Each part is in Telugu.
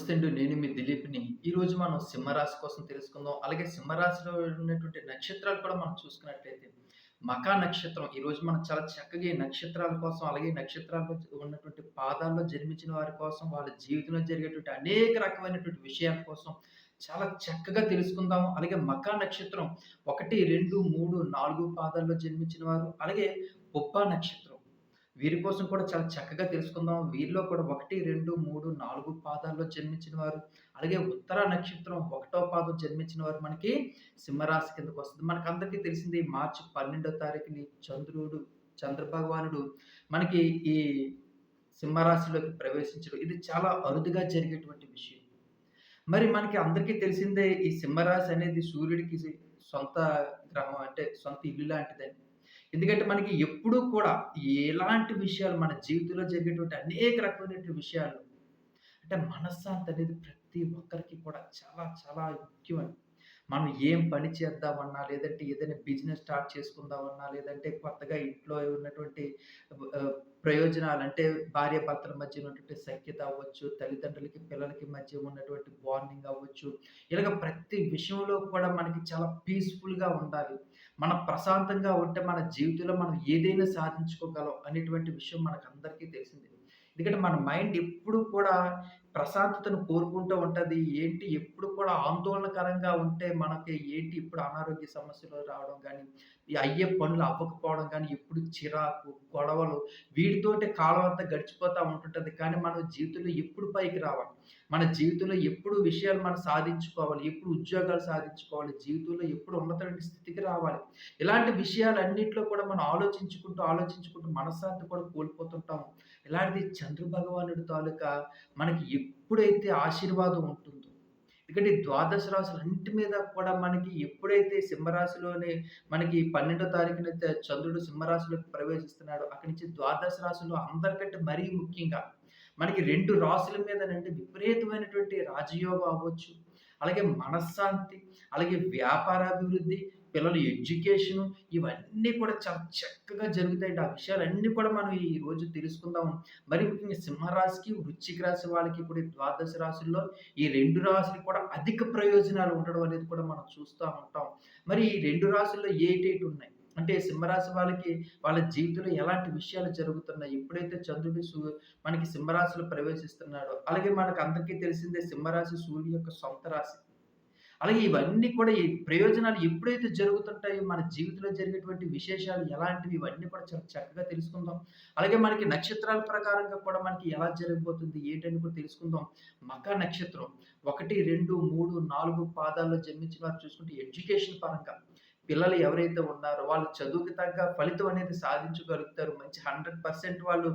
నమస్తే అండి. నేను మీ దిలీప్‌ని. ఈరోజు మనం సింహరాశి కోసం తెలుసుకుందాం. అలాగే సింహరాశిలో ఉన్నటువంటి నక్షత్రాలు కూడా మనం చూసుకున్నట్లయితే, మఖా నక్షత్రం ఈరోజు మనం చాలా చక్కగా ఈ నక్షత్రాల కోసం, అలాగే నక్షత్రాలు నక్షత్రాల్లో ఉన్నటువంటి పాదాల్లో జన్మించిన వారి కోసం, వాళ్ళ జీవితంలో జరిగేటువంటి అనేక రకమైనటువంటి విషయాల కోసం చాలా చక్కగా తెలుసుకుందాము. అలాగే మఖా నక్షత్రం 1, 2, 3, 4 పాదాల్లో జన్మించిన వారు, అలాగే పుబ్బా నక్షత్రం వీరి కోసం కూడా చాలా చక్కగా తెలుసుకుందాం. వీరిలో కూడా 1, 2, 3, 4 పాదాల్లో జన్మించిన వారు, అలాగే ఉత్తర నక్షత్రం ఒకటో పాదం జన్మించిన వారు మనకి సింహరాశి కిందకు కిందకొస్తది. మనకందరికీ తెలిసింది మార్చి 12 తారీఖుని చంద్రుడు చంద్రభగవానుడు మనకి ఈ సింహరాశిలోకి ప్రవేశించడం. ఇది చాలా అరుదుగా జరిగేటువంటి విషయం. మరి మనకి అందరికీ తెలిసిందే ఈ సింహరాశి అనేది సూర్యుడికి సొంత గ్రహం అంటే సొంత ఇల్లు లాంటిదని. ఎందుకంటే మనకి ఎప్పుడూ కూడా ఎలాంటి విషయాలు మన జీవితంలో జరిగేటువంటి అనేక రకమైనటువంటి విషయాలు అంటే మనశ్శాంతి అనేది ప్రతి ఒక్కరికి కూడా చాలా చాలా ముఖ్యమైనది మనం ఏం పని చేద్దామన్నా, లేదంటే ఏదైనా బిజినెస్ స్టార్ట్ చేసుకుందామన్నా, లేదంటే కొత్తగా ఇంట్లో ఉన్నటువంటి ప్రయోజనాలు అంటే భార్యాభర్తల మధ్య ఉన్నటువంటి సఖ్యత అవ్వచ్చు, తల్లిదండ్రులకి, పిల్లలకి మధ్య ఉన్నటువంటి బాండింగ్ అవ్వచ్చు. ఇలాగ ప్రతి విషయంలో కూడా మనకి చాలా పీస్‌ఫుల్‌గా ఉండాలి. మనం ప్రశాంతంగా ఉంటే మన జీవితంలో మనం ఏదైనా సాధించుకోగలం అనేటువంటి విషయం మనకందరికీ తెలిసిందే. ఎందుకంటే మన మైండ్ ఎప్పుడు కూడా ప్రశాంతతను కోరుకుంటూ ఉంటుంది ఏంటి ఎప్పుడు కూడా ఆందోళనకరంగా ఉంటే మనకి ఏంటి ఇప్పుడు అనారోగ్య సమస్యలు రావడం కానీ ఈ అయ్యే పనులు అవ్వకపోవడం కానీ ఎప్పుడు చిరాకు, గొడవలు వీటితోటే కాలం అంతా గడిచిపోతూ ఉంటుంటుంది కానీ మనం జీవితంలో ఎప్పుడు పైకి రావాలి. మన జీవితంలో ఎప్పుడు విషయాలు మనం సాధించుకోవాలి. ఎప్పుడు ఉద్యోగాలు సాధించుకోవాలి. జీవితంలో ఎప్పుడు ఉన్నతమైన స్థితికి రావాలి. ఇలాంటి విషయాలన్నింటిలో కూడా మనం ఆలోచించుకుంటూ, ఆలోచించుకుంటూ మనశ్శాంతి కూడా కోల్పోతుంటాం. ఇలాంటిది చంద్ర భగవానుడి తాలూకా మనకి ఎప్పుడైతే ఆశీర్వాదం ఉంటుందో ఎందుకంటే ద్వాదశ రాశులన్నిటి మీద కూడా మనకి ఎప్పుడైతే సింహరాశిలోనే మనకి 12 తారీఖున చంద్రుడు సింహరాశిలోకి ప్రవేశిస్తున్నాడు అక్కడి నుంచి ద్వాదశ రాశుల్లో అందరికంటే మరీ ముఖ్యంగా మనకి రెండు రాశుల మీదనంటే విపరీతమైనటువంటి రాజయోగం అవ్వచ్చు. అలాగే మనశ్శాంతి, అలాగే వ్యాపారాభివృద్ధి, పిల్లల ఎడ్యుకేషను ఇవన్నీ కూడా చాలా చక్కగా జరుగుతాయండి. ఆ విషయాలన్నీ కూడా మనం ఈ రోజు తెలుసుకుందాము మరి ముఖ్యంగా సింహరాశికి, వృశ్చిక రాశి వాళ్ళకి ఇప్పుడు ద్వాదశ రాశుల్లో ఈ రెండు రాశులు కూడా అధిక ప్రయోజనాలు ఉండడం అనేది కూడా మనం చూస్తూ ఉంటాం. మరి ఈ రెండు రాశుల్లో ఏటేటున్నాయి? అంటే సింహరాశి వాళ్ళకి వాళ్ళ జీవితంలో ఎలాంటి విషయాలు జరుగుతున్నాయి? ఎప్పుడైతే చంద్రుడు సూ మనకి సింహరాశిలో ప్రవేశిస్తున్నాడో, అలాగే మనకు అందరికీ తెలిసిందే సింహరాశి సూర్యుని యొక్క సొంత రాశి. అలాగే ఇవన్నీ కూడా ఈ ప్రయోజనాలు ఎప్పుడైతే జరుగుతుంటాయో మన జీవితంలో జరిగేటువంటి విశేషాలు ఎలాంటివి ఇవన్నీ కూడా చాలా చక్కగా తెలుసుకుందాం. అలాగే మనకి నక్షత్రాల ప్రకారంగా కూడా మనకి ఎలా జరగబోతుంది ఏంటని కూడా తెలుసుకుందాం. మఖా నక్షత్రం 1, 2, 3, 4 పాదాల్లో జన్మించిన వారు చూసుకుంటే ఎడ్యుకేషన్ పరంగా పిల్లలు ఎవరైతే ఉన్నారో వాళ్ళు చదువుకి తగ్గ ఫలితం అనేది సాధించగలుగుతారు. మంచి 100% వాళ్ళు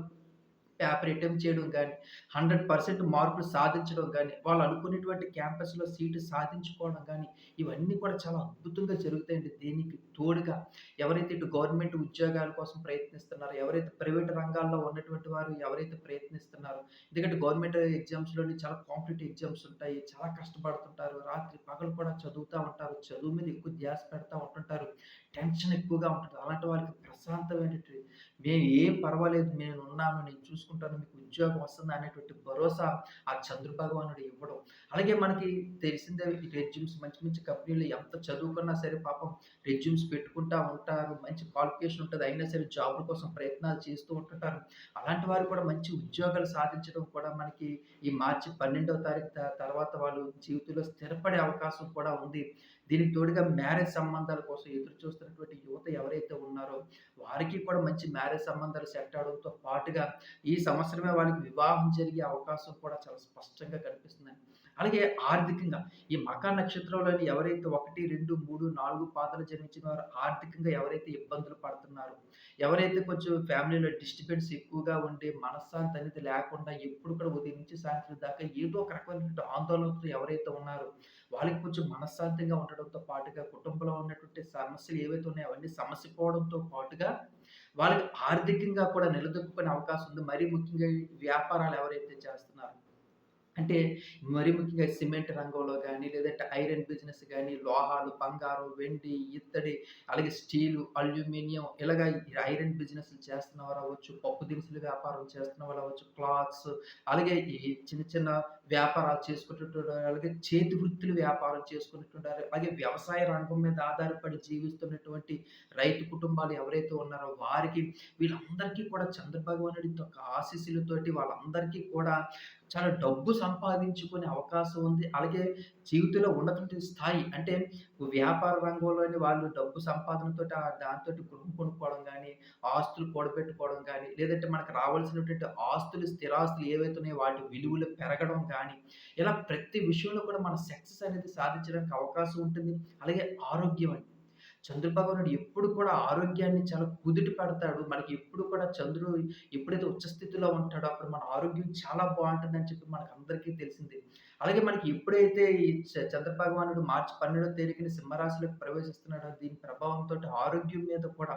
పేపర్ అటెంప్ట్ చేయడం కానీ హండ్రెడ్ పర్సెంట్ మార్కులు సాధించడం కానీ వాళ్ళు అనుకున్నటువంటి క్యాంపస్‌లో సీటు సాధించుకోవడం కానీ ఇవన్నీ కూడా చాలా అద్భుతంగా జరుగుతాయండి. దీనికి తోడుగా ఎవరైతే ఇటు గవర్నమెంట్ ఉద్యోగాల కోసం ప్రయత్నిస్తున్నారో, ఎవరైతే ప్రైవేట్ రంగాల్లో ఉన్నటువంటి వారు ఎవరైతే ప్రయత్నిస్తున్నారో ఎందుకంటే గవర్నమెంట్ ఎగ్జామ్స్‌లోని చాలా కాంపిటేటివ్ ఎగ్జామ్స్ ఉంటాయి. చాలా కష్టపడుతుంటారు. రాత్రి పగలు కూడా చదువుతూ ఉంటారు. చదువు మీద ఎక్కువ ధ్యాస పెడతా ఉంటుంటారు. టెన్షన్ ఎక్కువగా ఉంటుంది అలాంటి వారికి ప్రశాంతమైనటువంటి మేము ఏం పర్వాలేదు నేను ఉన్నాను నేను చూసుకుంటాను, మీకు ఉద్యోగం వస్తుంది అనేటువంటి భరోసా ఆ చంద్ర భగవానుడు ఇవ్వడం. అలాగే మనకి తెలిసిందే రెజ్యూమ్స్ మంచి మంచి కంపెనీలు ఎంత చదువుకున్నా సరే పాపం రెజ్యూమ్స్ పెట్టుకుంటా ఉంటారు. మంచి క్వాలిఫికేషన్ ఉంటుంది అయినా సరే జాబ్‌ల కోసం ప్రయత్నాలు చేస్తూ ఉంటుంటారు. అలాంటి వారు కూడా మంచి ఉద్యోగాలు సాధించడం కూడా మనకి ఈ మార్చి 12వ తారీఖు తర్వాత వాళ్ళు జీవితంలో స్థిరపడే అవకాశం కూడా ఉంది. దీనికి తోడుగా మ్యారేజ్ సంబంధాల కోసం ఎదురు చూస్తున్నటువంటి యువత ఎవరైతే ఉన్నారో వారికి కూడా మంచి మ్యారేజ్ సంబంధాలు సెట్ అవడంతో పాటుగా ఈ సంవత్సరమే వాళ్ళకి వివాహం జరిగే అవకాశం కూడా చాలా స్పష్టంగా కనిపిస్తుందండి. అలాగే ఆర్థికంగా ఈ మఖా నక్షత్రంలోని ఎవరైతే 1, 2, 3, 4 పాదాలు జన్మించిన వారు ఆర్థికంగా ఎవరైతే ఇబ్బందులు పడుతున్నారో, ఎవరైతే కొంచెం ఫ్యామిలీలో డిస్టర్బెన్స్ ఎక్కువగా ఉండి మనశ్శాంతి అనేది లేకుండా ఎప్పుడు కూడా ఉదయం నుంచి సాయంత్రం దాకా ఏదో ఒక రకమైనటువంటి ఆందోళనతో ఎవరైతే ఉన్నారో వాళ్ళకి కొంచెం మనశ్శాంతిగా ఉండడంతో పాటుగా కుటుంబంలో ఉన్నటువంటి సమస్యలు ఏవైతే ఉన్నాయో అవన్నీ సమసిపోవడంతో పాటుగా వాళ్ళకి ఆర్థికంగా కూడా నిలదొక్కుకునే అవకాశం ఉంది. మరీ ముఖ్యంగా వ్యాపారాలు ఎవరైతే చేస్తున్నారో అంటే మరి ముఖ్యంగా సిమెంట్ రంగంలో కానీ లేదంటే ఐరన్ బిజినెస్ కానీ లోహాలు, బంగారం, వెండి, ఇత్తడి, అలాగే స్టీలు, అల్యూమినియం ఇలాగ ఈ ఐరన్ బిజినెస్‌లు చేస్తున్న వారవ్వచ్చు, పప్పు దినుసులు వ్యాపారం చేస్తున్న వాళ్ళు అవ్వచ్చు క్లాత్స్ అలాగే ఈ చిన్న చిన్న వ్యాపారాలు చేసుకునేటువంటి అలాగే చేతి వృత్తులు వ్యాపారం చేసుకునేటువంటి అలాగే వ్యవసాయ రంగం మీద ఆధారపడి జీవిస్తున్నటువంటి రైతు కుటుంబాలు ఎవరైతే ఉన్నారో వారికి వీళ్ళందరికీ కూడా చంద్రభగవానుడి యొక్క ఆశీస్సులతోటి వాళ్ళందరికీ కూడా చాలా డబ్బు సంపాదించుకునే అవకాశం ఉంది. అలాగే జీవితంలో ఉన్నటువంటి స్థాయి అంటే వ్యాపార రంగంలోని వాళ్ళు డబ్బు సంపాదనతో దాంతో గృహం కొనుక్కోవడం కానీ ఆస్తులు కూడబెట్టుకోవడం కానీ లేదంటే మనకు రావాల్సినటువంటి ఆస్తులు, స్థిరాస్తులు ఏవైతే ఉన్నాయో వాటి విలువలు పెరగడం కానీ కానీ ఇలా ప్రతి విషయంలో కూడా మన సక్సెస్ అనేది సాధించడానికి అవకాశం ఉంటుంది. అలాగే ఆరోగ్యం అండి. చంద్రభగవానుడు ఎప్పుడు కూడా ఆరోగ్యాన్ని చాలా కుదుట పెడతాడు. మనకి ఎప్పుడు కూడా చంద్రుడు ఎప్పుడైతే ఉచ్చస్థితిలో ఉంటాడో అప్పుడు మన ఆరోగ్యం చాలా బావుంటుందని చెప్పి మనకు అందరికీ తెలిసిందే. అలాగే మనకి ఎప్పుడైతే ఈ చ నాయుడు మార్చి 12వ తేదీన సింహరాశిలోకి ప్రవేశిస్తున్నాడో దీని ప్రభావంతో ఆరోగ్యం మీద కూడా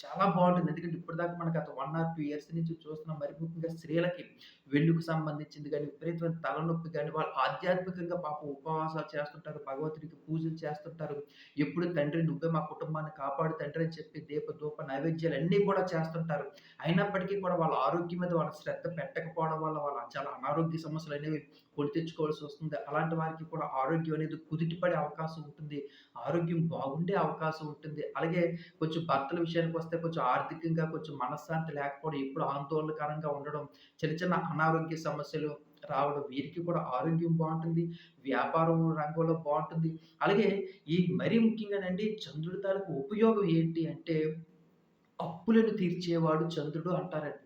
చాలా బాగుంటుంది ఎందుకంటే ఇప్పటిదాకా మనకు గత వన్ ఆర్ టూ ఇయర్స్ నుంచి చూస్తున్నాం. మరి ముఖ్యంగా స్త్రీలకి వెల్లుకు సంబంధించింది కానీ విపరీతమైన తలనొప్పి కానీ వాళ్ళు ఆధ్యాత్మికంగా పాపం ఉపవాసాలు చేస్తుంటారు. భగవంతుడికి పూజలు చేస్తుంటారు. ఎప్పుడు తండ్రి నువ్వే మా కుటుంబాన్ని కాపాడు తండ్రి అని చెప్పి దీప, ధూప నైవేద్యాలన్నీ కూడా చేస్తుంటారు. అయినప్పటికీ కూడా వాళ్ళ ఆరోగ్యం మీద వాళ్ళ శ్రద్ధ పెట్టకపోవడం వల్ల వాళ్ళ చాలా అనారోగ్య సమస్యలనేవి కొని తెచ్చుకోవాల్సొస్తుంది. అలాంటి వారికి కూడా ఆరోగ్యం అనేది కుదిటిపడే అవకాశం ఉంటుంది. ఆరోగ్యం బాగుండే అవకాశం ఉంటుంది. అలాగే కొంచెం భర్తల వస్తే కొంచెం ఆర్థికంగా కొంచెం మనశ్శాంతి లేకపోవడం, ఎప్పుడు ఆందోళనకరంగా ఉండడం, చిన్న చిన్న అనారోగ్య సమస్యలు రావడం, వీరికి కూడా ఆరోగ్యం బాగుంటుంది వ్యాపారం రంగంలో బాగుంటుంది అలాగే ఈ మరీ ముఖ్యంగానండి చంద్రుడి తాలూకు ఉపయోగం ఏంటి అంటే, అప్పులను తీర్చేవాడు చంద్రుడు అంటారండి.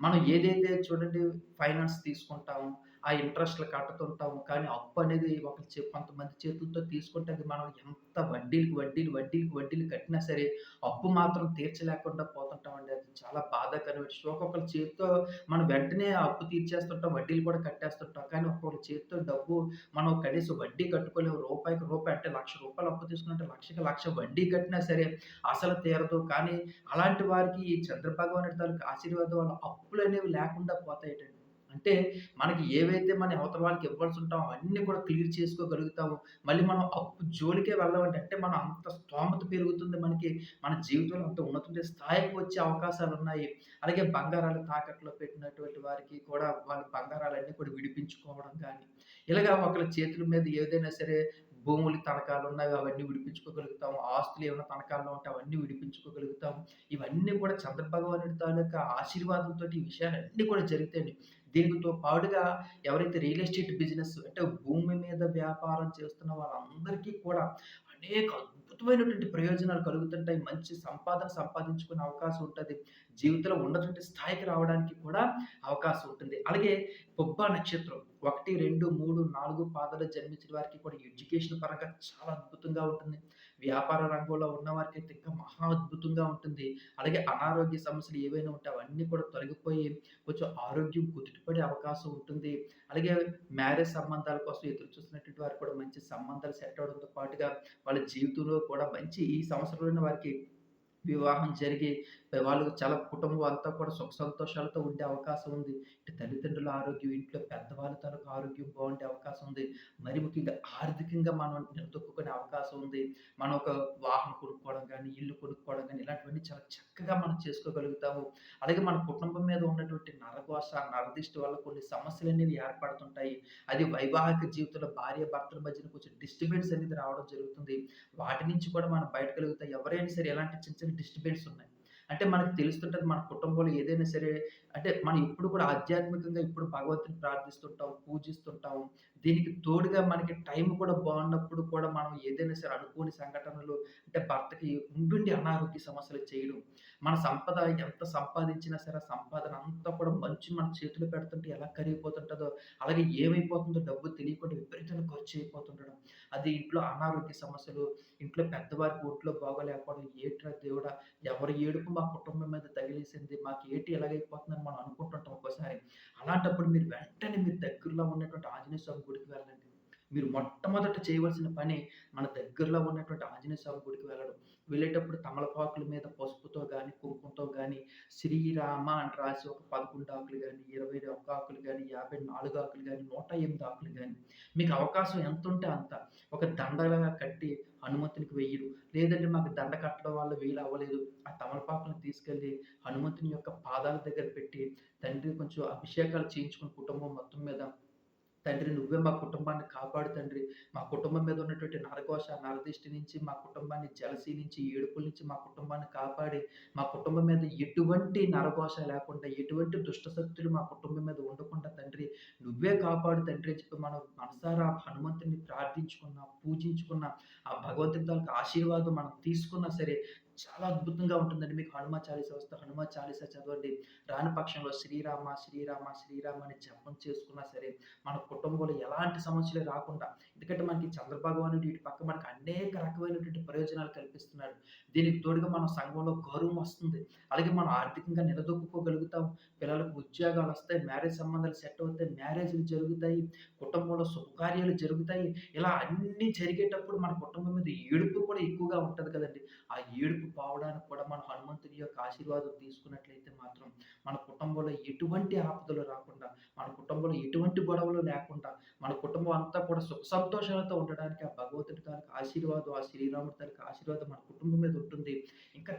మనం ఏదైతే చూడండి ఫైనాన్స్ తీసుకుంటాము. ఆ ఇంట్రెస్ట్‌లు కట్టుతుంటాము. కానీ అప్పనేది ఒకరి చే కొంతమంది చేతులతో తీసుకుంటే అది మనం ఎంత వడ్డీలకు వడ్డీలు, వడ్డీలకు వడ్డీలు కట్టినా సరే అప్పు మాత్రం తీర్చలేకుండా పోతుంటామండి. అది చాలా బాధాకరమైన విషయం. ఒక్కొక్కళ్ళ చేతితో మనం వెంటనే అప్పు తీర్చేస్తుంటాం. వడ్డీలు కూడా కట్టేస్తుంటాం. కానీ ఒక్కొక్కరి చేత్తో డబ్బు మనం కనీసం వడ్డీ కట్టుకోలేము. రూపాయికి రూపాయి అంటే లక్ష రూపాయలు అప్పు తీసుకుంటే లక్షకి లక్ష వడ్డీ కట్టినా సరే అసలు తీరదు. కానీ అలాంటి వారికి ఈ చంద్రభగవానుడి తాలూకు ఆశీర్వాదం వల్ల అప్పులనేవి లేకుండా పోతాయటండి. అంటే మనకి ఏవైతే మన అవతల వాళ్ళకి ఇవ్వాల్సి ఉంటామో అన్నీ కూడా క్లియర్ చేసుకోగలుగుతాము. మళ్ళీ మనం అప్పు జోలికే వెళ్ళామంటే అంటే మనం అంత స్తోమత పెరుగుతుంది మనకి. మన జీవితంలో అంత ఉన్నటువంటి స్థాయికి వచ్చే అవకాశాలు ఉన్నాయి అలాగే బంగారాలు తాకట్టులో పెట్టినటువంటి వారికి కూడా వాళ్ళ బంగారాలన్నీ కూడా విడిపించుకోవడం కానీ ఇలాగ ఒకళ్ళ చేతుల మీద ఏదైనా సరే భూములు తనఖాలున్నవి అవన్నీ విడిపించుకోగలుగుతాం ఆస్తులు ఏమైనా తనఖాల్లో ఉంటే అవన్నీ విడిపించుకోగలుగుతాం ఇవన్నీ కూడా చంద్రభగవానుడి తాలూకా ఆశీర్వాదంతో ఈ విషయాలన్నీ కూడా జరుగుతాయండి. దీనితో పాటుగా ఎవరైతే రియల్ ఎస్టేట్ బిజినెస్ అంటే భూమి మీద వ్యాపారం చేస్తున్న వాళ్ళందరికీ కూడా అనేక అద్భుతమైనటువంటి ప్రయోజనాలు కలుగుతుంటాయి. మంచి సంపాదన సంపాదించుకునే అవకాశం ఉంటుంది జీవితంలో ఉన్నటువంటి స్థాయికి రావడానికి కూడా అవకాశం ఉంటుంది. అలాగే పుబ్బ నక్షత్రం 1, 2, 3, 4 పాదాలు జన్మించిన వారికి కూడా ఎడ్యుకేషన్ పరంగా చాలా అద్భుతంగా ఉంటుంది. వ్యాపార రంగంలో ఉన్నవారికైతే ఇంకా మహా అద్భుతంగా ఉంటుంది. అలాగే అనారోగ్య సమస్యలు ఏవైనా ఉంటే అవన్నీ కూడా తొలగిపోయి కొంచెం ఆరోగ్యం కుదుటపడే అవకాశం ఉంటుంది. అలాగే మ్యారేజ్ సంబంధాల కోసం ఎదురు చూస్తున్నటువంటి వారు కూడా మంచి సంబంధాలు సెట్ అవడంతో పాటుగా వాళ్ళ జీవితంలో కూడా మంచి ఈ సంవత్సరంలోనే వారికి వివాహం జరిగి వాళ్ళు చాలా కుటుంబం అంతా కూడా సుఖ సంతోషాలతో ఉండే అవకాశం ఉంది. ఇటు తల్లిదండ్రుల ఆరోగ్యం, ఇంట్లో పెద్దవాళ్ళ తరకు ఆరోగ్యం బాగుండే అవకాశం ఉంది. మరి ముఖ్యంగా ఆర్థికంగా మనం నిలదొక్కుకునే అవకాశం ఉంది. మనం ఒక వాహనం కొనుక్కోవడం కానీ ఇల్లు కొనుక్కోవడం కానీ ఇలాంటివన్నీ చాలా చక్కగా మనం చేసుకోగలుగుతాము. అలాగే మన కుటుంబం మీద ఉన్నటువంటి నరఘోష, నరదిష్టి వల్ల కొన్ని సమస్యలు అనేవి ఏర్పడుతుంటాయి. అది వైవాహిక జీవితంలో భార్య భర్తల మధ్యన కొంచెం డిస్టర్బెన్స్ అనేది రావడం జరుగుతుంది. వాటి నుంచి కూడా మనం బయటకలుగుతాయి ఎవరైనా సరే ఎలాంటి చిన్న చిన్న డిస్టర్బెన్స్ ఉన్నాయి. అంటే మనకు తెలుస్తుంటుంది మన కుటుంబంలో ఏదైనా సరే అంటే మనం ఇప్పుడు కూడా ఆధ్యాత్మికంగా ఇప్పుడు భగవంతుని ప్రార్థిస్తుంటాం, పూజిస్తుంటాం. దీనికి తోడుగా మనకి టైం కూడా బాగున్నప్పుడు కూడా మనం ఏదైనా సరే అనుకోని సంఘటనలు అంటే భర్తకి ఉండుండి అనారోగ్య సమస్యలు చేయడం. మన సంపద ఎంత సంపాదించినా సరే, సంపాదన అంతా కూడా మంచి మన చేతులు పెడుతుంటే ఎలా కరిగిపోతుంటుందో అలాగే ఏమైపోతుందో డబ్బు తెలియకుండా విపరీతంగా ఖర్చయిపోతుండడం. అది ఇంట్లో అనారోగ్య సమస్యలు, ఇంట్లో పెద్దవారికి ఒంట్లో బాగోలేకపోవడం, "ఏట్రా దేవుడా! ఎవరి ఏడుపు మా కుటుంబం మీద తగిలేసింది. మాకు ఏటి ఇలాగైపోతుందని" మనం అనుకుంటుంటాం ఒక్కోసారి. అలాంటప్పుడు మీరు వెంటనే మీరు దగ్గరలో ఉన్నటువంటి ఆంజనేయ స్వామి గుడికి వెళ్ళండి. మీరు మొట్టమొదట చేయవలసిన పని మన దగ్గరలో ఉన్నటువంటి ఆంజనేయ స్వామి గుడికి వెళ్ళడం. వెళ్ళేటప్పుడు తమలపాకుల మీద పసుపుతో కానీ కుంకుమతో కానీ శ్రీరామ అని రాసి ఒక 11 ఆకులు గానీ, 21 ఆకులు కాని యాభై నాలుగు ఆకులు కానీ నూట ఎనిమిది ఆకులు కానీ మీకు అవకాశం ఎంత ఉంటే అంత ఒక దండలాగా కట్టి హనుమంతునికి వెయ్యరు లేదంటే మాకు దండ కట్టడం వల్ల వీలు అవ్వలేదు. ఆ తమలపాకుని తీసుకెళ్ళి హనుమంతుని యొక్క పాదాల దగ్గర పెట్టి, తండ్రి కొంచెం అభిషేకాలు చేయించుకుని కుటుంబం మొత్తం మీద తండ్రి నువ్వే మా కుటుంబాన్ని కాపాడు తండ్రి. మా కుటుంబం మీద ఉన్నటువంటి నరకోశ నరదిష్టి నుంచి, మా కుటుంబాన్ని జలసీ నుంచి, ఏడుపుల నుంచి మా కుటుంబాన్ని కాపాడి, మా కుటుంబం మీద ఎటువంటి నరకోశ లేకుండా, ఎటువంటి దుష్ట శక్తులు మా కుటుంబం మీద ఉండకుండా తండ్రి, నువ్వే కాపాడు తండ్రి అని చెప్పి మనం మనసారా హనుమంతుని ప్రార్థించుకున్నా, పూజించుకున్నా, ఆ భగవంతుడి తాలూకు ఆశీర్వాదం మనం తీసుకున్నా సరే, చాలా అద్భుతంగా ఉంటుందండి. మీకు హనుమ చాలీసా వస్తే హనుమ చాలీసా చదవండి. రాని పక్షంలో శ్రీరామ, శ్రీరామ, శ్రీరామ అని జపం చేసుకున్నా సరే, మన కుటుంబంలో ఎలాంటి సమస్యలు రాకుండా ఎందుకంటే మనకి చంద్రభగవానుడు ఇటు పక్క మనకి అనేక రకమైనటువంటి ప్రయోజనాలు కల్పిస్తున్నాడు. దీనికి తోడుగా మన సంఘంలో గౌరవం వస్తుంది. అలాగే మనం ఆర్థికంగా నిలదొక్కుకోగలుగుతాం. పిల్లలకు ఉద్యోగాలు వస్తాయి మ్యారేజ్ సంబంధాలు సెట్ అవుతాయి, మ్యారేజ్‌లు జరుగుతాయి, కుటుంబంలో శుభకార్యాలు జరుగుతాయి. ఇలా అన్నీ జరిగేటప్పుడు మన కుటుంబం మీద ఏడుపు కూడా ఎక్కువగా ఉంటుంది కదండి ఆ ఏడుపు పోవడానికి కూడా మనం హనుమంతుడి యొక్క ఆశీర్వాదం తీసుకున్నట్లయితే మాత్రం మన కుటుంబంలో ఎటువంటి ఆపదలు రాకుండా, మన కుటుంబంలో ఎటువంటి గొడవలు లేకుండా, మన కుటుంబం అంతా కూడా సుఖ సంతోషాలతో ఉండడానికి ఆ భగవంతుడి తాలూకు ఆశీర్వాదం, ఆ శ్రీరాముడి తాలూకు ఆశీర్వాదం మన కుటుంబం మీద ఉంటుంది. ఇంకా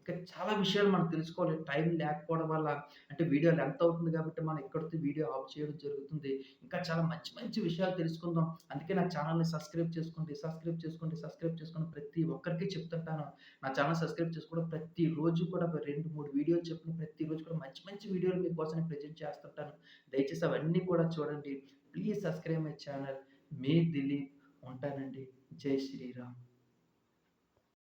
ఇంకా చాలా విషయాలు మనం తెలుసుకోవాలి. టైం లేకపోవడం వల్ల అంటే వీడియో లెంత్ అవుతుంది కాబట్టి మనం ఎక్కడితో వీడియో ఆఫ్ చేయడం జరుగుతుంది. ఇంకా చాలా మంచి మంచి విషయాలు తెలుసుకుందాం. అందుకే నా ఛానల్ని సబ్స్క్రైబ్ చేసుకోండి, సబ్స్క్రైబ్ చేసుకోండి, సబ్స్క్రైబ్ చేసుకోండి ప్రతి ఒక్కరికి చెప్తుంటాను. నా ఛానల్ సబ్స్క్రైబ్ చేసుకోవడం ప్రతిరోజు కూడా రెండు మూడు వీడియోలు చెప్పిన ప్రతి రోజు కూడా మంచి మంచి వీడియోలు మీకోసం ప్రజెంట్ ప్రెజెంట్ చేస్తుంటాను. దయచేసి అవన్నీ కూడా చూడండి. Please subscribe my channel. మీ దిలీప్ ఉంటానండి. జై శ్రీరామ్.